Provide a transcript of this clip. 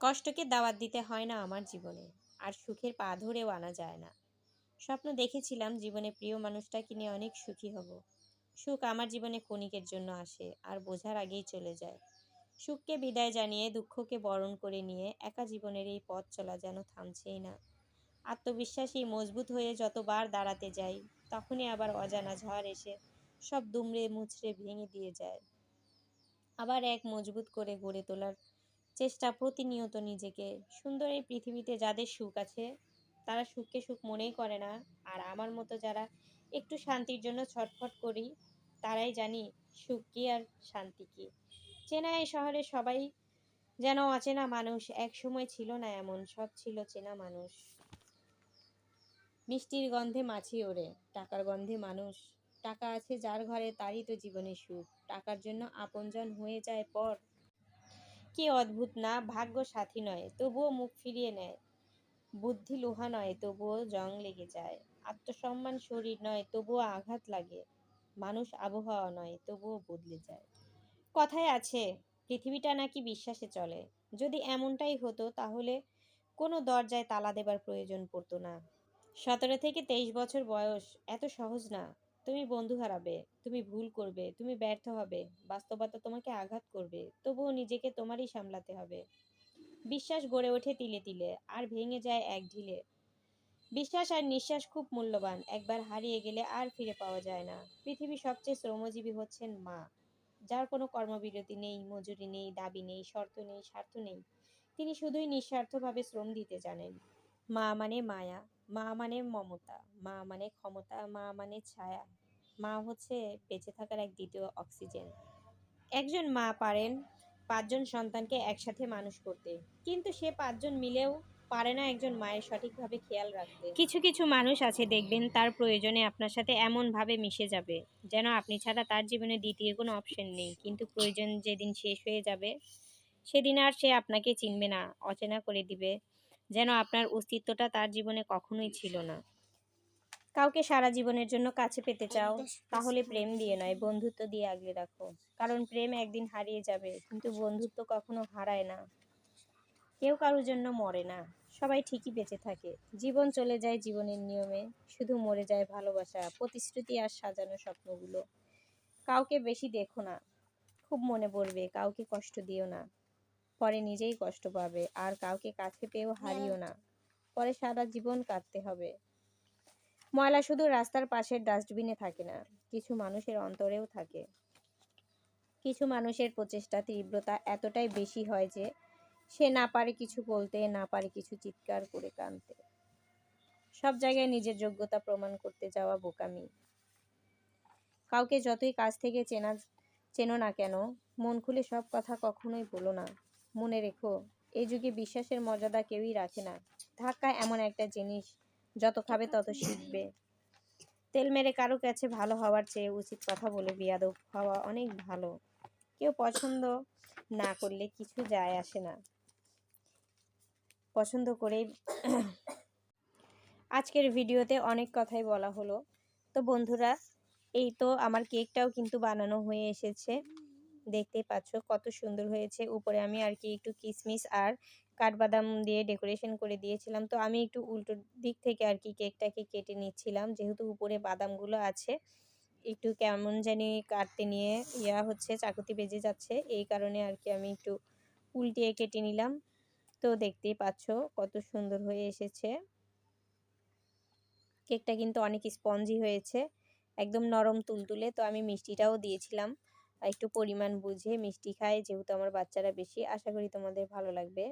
কষ্টকে দাওয়াত দিতে হয় না আমার জীবনে। আর সুখের পা ধরেও আনা যায় না। স্বপ্ন দেখেছিলাম জীবনে প্রিয় মানুষটাকে নিয়ে অনেক সুখী হব। সুখ আমার জীবনে ক্ষণিকের জন্য আসে আর বোঝার আগেই চলে যায়। সুখকে বিদায় জানিয়ে, দুঃখকে বরণ করে নিয়ে একা জীবনের এই পথ চলা যেন থামছেই না। আত্মবিশ্বাসী মজবুত হয়ে যতবার দাঁড়াতে যাই, তখনই আবার অজানা ঝড় এসে সব দুমড়ে মুচড়ে ভেঙে দিয়ে যায়। আবার এক মজবুত করে গড়ে তোলার চেষ্টা প্রতিনিয়ত নিজেকে। সুন্দর এই পৃথিবীতে যাদের সুখ আছে, তারা সুখকে সুখ মনেই করে না। আর আমার মতো যারা একটু শান্তির জন্য ছটফট করি, তারাই জানি সুখ কী আর শান্তি কী। চেনা এই শহরে সবাই যেন অচেনা মানুষ, এক সময় ছিল না এমন, সব ছিল চেনা মানুষ। মিষ্টির গন্ধে মাছি ওড়ে, টাকার গন্ধে মানুষ। টাকা আছে যার ঘরে, তারই তো জীবনে সুখ। টাকার জন্য আপনজন হয়ে যায় পর কি অদ্ভুত না ভাগ্য সাথী নয়, তবুও মুখ ফিরিয়ে নেয়। বুদ্ধি লোহা নয়, তবুও জং লেগে যায়। আত্মসম্মান শরীর নয়, তবুও আঘাত লাগে। মানুষ আবহাওয়া নয়, তবুও বদলে যায়। কথায় আছে, পৃথিবীটা নাকি বিশ্বাসে চলে। যদি এমনটাই হতো, তাহলে কোনো দরজায় তালা দেবার প্রয়োজন পড়তো না। সতেরো থেকে তেইশ বছর বয়স, এত সহজ না। তুমি বন্ধু হারাবে, তুমি ভুল করবে, তুমি ব্যর্থ হবে, বাস্তবতা তোমাকে আঘাত করবে, তবুও নিজেকে তোমারই সামলাতে হবে। বিশ্বাস গড়ে ওঠে তিলে তিলে, আর ভেঙে যায় এক ঢিলে। বিশ্বাস আর নিঃশ্বাস খুব মূল্যবান, একবার হারিয়ে গেলে আর ফিরে পাওয়া যায় না। পৃথিবীর সবচেয়ে শ্রমজীবী হচ্ছেন মা, যার কোনো কর্মবিরতি নেই, মজুরি নেই, দাবি নেই, শর্ত নেই, স্বার্থ নেই। তিনি শুধুই নিঃস্বার্থভাবে শ্রম দিতে জানেন। মা মানে মায়া, মা মানে মমতা, মা মানে ক্ষমতা, মা মানে ছায়া। মা হচ্ছে বেঁচে থাকার এক দ্বিতীয় অক্সিজেন। একজন মা পারেন পাঁচজন সন্তানকে একসাথে মানুষ করতে, কিন্তু সে পাঁচজন মিলেও পারে না একজন মায়ের সঠিকভাবে খেয়াল রাখতে। কিছু কিছু মানুষ আছে দেখবেন তার প্রয়োজনে আপনার সাথে এমনভাবে মিশে যাবে, যেন আপনি ছাড়া তার জীবনে দ্বিতীয় কোনো অপশন নেই। কিন্তু প্রয়োজন যেদিন শেষ হয়ে যাবে, সেদিন আর সে আপনাকে চিনবে না, অচেনা করে দিবে। যেন আপনার অস্তিত্বটা তার জীবনে কখনোই ছিল না। কাউকে সারা জীবনের জন্য কাছে পেতে চাও তাহলে প্রেম দিয়ে নয় বন্ধুত্ব দিয়ে আগলে রাখো। কারণ প্রেম একদিন হারিয়ে যাবে কিন্তু বন্ধুত্ব কখনো হারায় না। কেউ কারোর জন্য মরে না। সবাই ঠিকই বেঁচে থাকে। জীবন চলে যায় জীবনের নিয়মে। শুধু মরে যায় ভালোবাসা প্রতিশ্রুতি আর সাজানো স্বপ্নগুলো। কাউকে বেশি দেখো না। খুব মনে পড়বে কাউকে কষ্ট দিও না। পরে নিজেই কষ্ট পাবে। আর কাউকে কাছে পেয়েও হারিও না। পরে সারা জীবন কাটতে হবে। ময়লা শুধু রাস্তার পাশের ডাস্টবিনে থাকে না কিছু মানুষের অন্তরেও থাকে। কিছু মানুষের প্রচেষ্টা তীব্রতা এতটাই বেশি হয় যে সে না পারে কিছু বলতে না পারে কিছু চিৎকার করে কানতে সব জায়গায় নিজের যোগ্যতা প্রমাণ করতে যাওয়া বোকামি। কাউকে যতই কাছ থেকে চেনা চেনো না কেন মন খুলে সব কথা কখনোই বলো না। মনে রেখো এই যুগে বিশ্বাসের মর্যাদা কেউই রাখে না। ধাক্কা এমন একটা জিনিস, যত খাবে তত শিখবে। তেল মেরে কারও কাছে ভালো হওয়ার চেয়ে উচিত কথা বলে বিয়াদব হওয়া অনেক ভালো। কেউ পছন্দ না করলে কিছু যায় আসে না। পছন্দ করে আজকের ভিডিওতে অনেক কথাই বলা হলো। তো বন্ধুরা, এই তো আমার কেকটাও কিন্তু বানানো হয়ে এসেছে। দেখতেই পাচ্ছ কত সুন্দর হয়েছে। উপরে আমি আর কি একটু কিশমিশ আর কাঠবাদাম দিয়ে ডেকোরেশন করে দিয়েছিলাম। তো আমি একটু উল্টো দিক থেকে আর কি কেকটাকে কেটে নিচ্ছিলাম। যেহেতু উপরে বাদামগুলো আছে, একটু কেমন জানি কাটতে নিয়ে ইয়া হচ্ছে, চাকুতি বেজে যাচ্ছে। এই কারণে আর কি আমি একটু উল্টিয়ে কেটে নিলাম। তো দেখতেই পাচ্ছ কত সুন্দর হয়ে এসেছে। কেকটা কিন্তু অনেক স্পঞ্জি হয়েছে, একদম নরম তুলতুলে। তো আমি মিষ্টিটাও দিয়েছিলাম। একটু পরিমাণ বুঝে মিষ্টি খাই যেহেতু আমার বাচ্চারা বেশি আশা করি তোমাদের ভালো লাগবে।